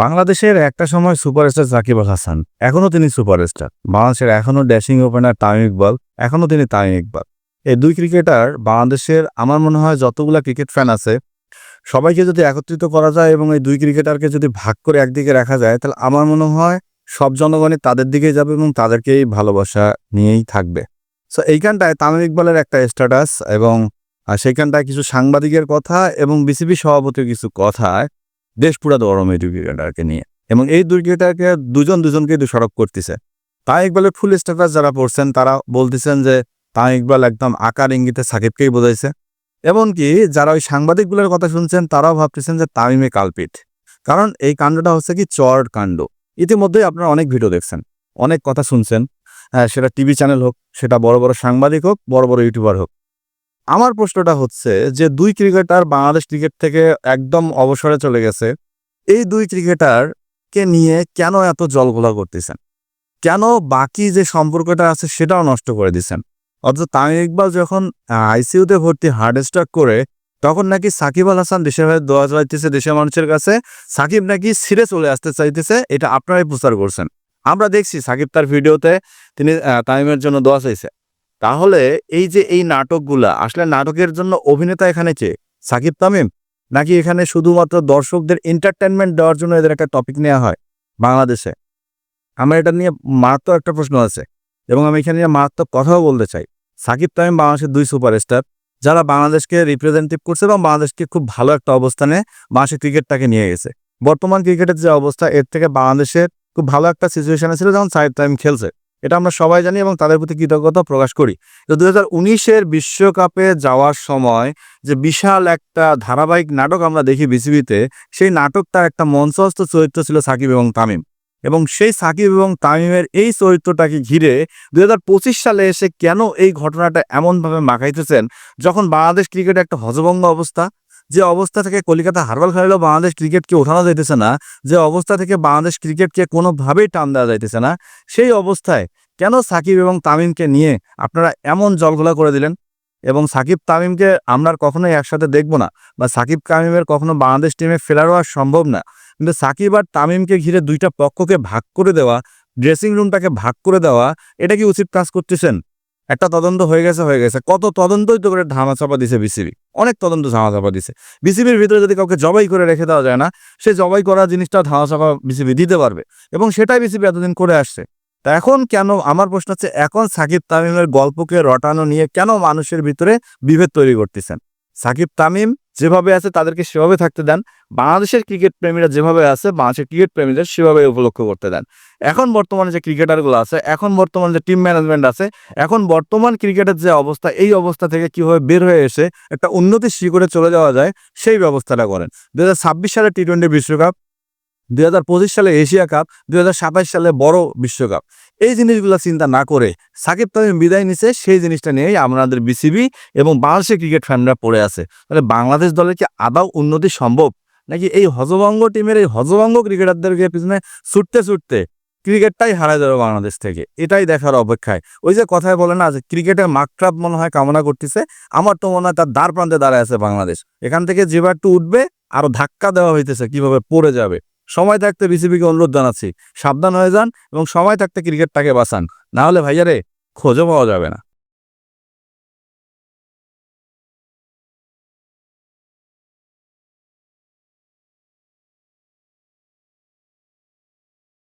বাংলাদেশের একটা সময় সুপারস্টার সাকিব আল হাসান এখনও তিনি সুপারস্টার। বাংলাদেশের এখনও ড্যাশিং ওপেনার তামিম ইকবাল এখনও তিনি তামিম ইকবাল। এই দুই ক্রিকেটার বাংলাদেশের আমার মনে হয় যতগুলা ক্রিকেট ফ্যান আছে সবাইকে যদি একত্রিত করা যায় এবং এই দুই ক্রিকেটারকে যদি ভাগ করে একদিকে রাখা যায় তাহলে আমার মনে হয় সব জনগণই তাদের দিকেই যাবে এবং তাদেরকেই ভালোবাসা নিয়েই থাকবে। সো এইখানটায় তামিম ইকবালের একটা স্ট্যাটাস এবং আহ, সেইখানটায় কিছু সাংবাদিকের কথা এবং বিসিবি সভাপতির কিছু কথায় দেশ পুরা গরম এই নিয়ে। এবং এই দুই ক্রিকেটারকে দুজন দুজনকে দোষারোপ করতেছে। তাই ইকবালের ফুল স্ট্যাটাস যারা পড়ছেন, তারা বলতেছেন যে তাই ইকবাল একদম আকার ইঙ্গিতে সাকিবকেই বোঝাইছে। এমনকি যারা ওই সাংবাদিকগুলোর কথা শুনছেন, তারাও ভাবতেছেন যে তামিমে কালপিট। কারণ এই কাণ্ডটা হচ্ছে কি চর কাণ্ড। ইতিমধ্যেই আপনারা অনেক ভিডিও দেখছেন, অনেক কথা শুনছেন। সেটা টিভি চ্যানেল হোক, সেটা বড় বড় সাংবাদিক হোক, বড় বড় ইউটিউবার হোক। আমার প্রশ্নটা হচ্ছে যে দুই ক্রিকেটার বাংলাদেশ ক্রিকেট থেকে একদম অবসরে চলে গেছে, এই দুই ক্রিকেটারকে নিয়ে কেন এত জলঘোলা করতেছেন? কেন বাকি যে সম্পর্কটা আছে সেটাও নষ্ট করে দিচ্ছেন? অথচ তামিম ইকবাল যখন আইসিইউতে ভর্তি হার্ট স্ট্রাক করে, তখন নাকি সাকিব আল হাসান দেশের হয়ে দোয়া চাইতেছে দেশের মানুষের কাছে, সাকিব নাকি ছিঁড়ে চলে আসতে চাইতেছে, এটা আপনারাই প্রচার করছেন। আমরা দেখছি সাকিব তার ভিডিওতে তিনি তামিমের জন্য দোয়া চাইছে। তাহলে এই যে এই নাটকগুলা, আসলে নাটকের জন্য অভিনেতা এখানে কে? সাকিব তামিম? নাকি এখানে শুধুমাত্র দর্শকদের এন্টারটেনমেন্ট দেওয়ার জন্য এদের একটা টপিক নেওয়া হয় বাংলাদেশে? আমার এটা নিয়ে মারাত্মক একটা প্রশ্ন আছে এবং আমি এখানে নিয়ে মারাত্মক কথাও বলতে চাই। সাকিব তামিম বাংলাদেশের দুই সুপারস্টার যারা বাংলাদেশকে রিপ্রেজেন্টেটিভ করছে এবং বাংলাদেশকে খুব ভালো একটা অবস্থানে বাংলাদেশের ক্রিকেটটাকে নিয়ে গেছে। বর্তমান ক্রিকেটের যে অবস্থা, এর থেকে বাংলাদেশের খুব ভালো একটা সিচুয়েশনে ছিল যখন সাকিব তামিম খেলছে। এটা আমরা সবাই জানি এবং তাদের প্রতি কৃতজ্ঞতা প্রকাশ করি। তো দু হাজার বিশ্বকাপে যাওয়ার সময় যে বিশাল একটা ধারাবাহিক নাটক আমরা দেখি বিসিবিতে, সেই নাটকটার একটা মঞ্চস্থ চরিত্র ছিল সাকিব এবং তামিম। এবং সেই সাকিব এবং তামিমের এই চরিত্রটাকে ঘিরে দুই হাজার পঁচিশ সালে এসে কেন এই ঘটনাটা এমনভাবে মাখাইতেছেন? যখন বাংলাদেশ ক্রিকেট একটা হজভঙ্গ অবস্থা যে অবস্থা থেকে কলকাতা হারবাল খেলালেও বাংলাদেশ ক্রিকেটকে ওঠানো যাইতেছে না, যে অবস্থা থেকে বাংলাদেশ ক্রিকেটকে কোনোভাবেই টান দেওয়া যাইতেছে না, সেই অবস্থায় কেন সাকিব এবং তামিমকে নিয়ে আপনারা এমন জলঘোলা করে দিলেন? এবং সাকিব তামিমকে আমরা কখনোই একসাথে দেখব না, বা সাকিব তামিমের কখনো বাংলাদেশ টিমে ফেরারও আর সম্ভব না। কিন্তু সাকিব আর তামিমকে ঘিরে দুইটা পক্ষকে ভাগ করে দেওয়া ড্রেসিং রুমটাকে ভাগ করে দেওয়া, এটা কি উচিত কাজ করতেছেন? একটা তদন্ত হয়ে গেছে হয়ে গেছে। কত তদন্তই তো করে ধামাচাপা দিছে বিসিবি। অনেক তদন্ত ধামাচাপা দিছে। বিসিবির ভিতরে যদি কাউকে জবাই করে রেখে দেওয়া যায় না, সে জবাই করা জিনিসটা ধামা ধামাচাপা বিসিবি দিতে পারবে এবং সেটাই বিসিবি এতদিন করে আসছে। তা এখন কেন, আমার প্রশ্ন হচ্ছে, এখন সাকিব তামিমের গল্পকে রটানো নিয়ে কেন মানুষের ভিতরে বিভেদ তৈরি করতেছেন? সাকিব তামিম যেভাবে আছে তাদেরকে সেভাবে থাকতে দেন। বাংলাদেশের ক্রিকেট প্রেমীরা যেভাবে আছে, বাংলাদেশের ক্রিকেট প্রেমীদের সেভাবে উপলক্ষ করতে দেন। এখন বর্তমানে যে ক্রিকেটারগুলো আছে, এখন বর্তমানে যে টিম ম্যানেজমেন্ট আছে, এখন বর্তমান ক্রিকেটের যে অবস্থা, এই অবস্থা থেকে কীভাবে বের হয়ে এসে একটা উন্নতির শিখরে চলে যাওয়া যায়, সেই ব্যবস্থাটা করেন। দু সালে টি টোয়েন্টি বিশ্বকাপ দুই হাজার পঁচিশ সালে এশিয়া কাপ, দুই হাজার সাতাশ সালে বড় বিশ্বকাপ। এই জিনিসগুলো চিন্তা না করে সাকিব তামিম বিদায় নিছে, সেই জিনিসটা নিয়েই আমাদের বিসিবি এবং বাংলাদেশের ক্রিকেট ফ্যানরা পড়ে আছে। তাহলে বাংলাদেশ দলের কি আদৌ উন্নতি সম্ভব? নাকি এই হজভঙ্গ টিমের এই হজভঙ্গ ক্রিকেটারদেরকে পিছনে ছুটতে ছুটতে ক্রিকেটটাই হারায় যাবে বাংলাদেশ থেকে? এটাই দেখার অপেক্ষায়। ওই যে কথায় বলে না যে ক্রিকেটের মাকটাপ মনে হয় কামনা করতেছে, আমার তো মনে হয় তার দ্বার প্রান্তে দাঁড়ায় আছে বাংলাদেশ। এখান থেকে যেবার একটু উঠবে, আরও ধাক্কা দেওয়া হইতেছে কীভাবে পড়ে যাবে। সময় থাকতে বিসিবিকে অনুরোধ জানাচ্ছি। সাবধান হয়ে যান এবং সময় থাকতে ক্রিকেটটাকে বাঁচান। না হলে ভাইয়ারে খোঁজও পাওয়া যাবে না।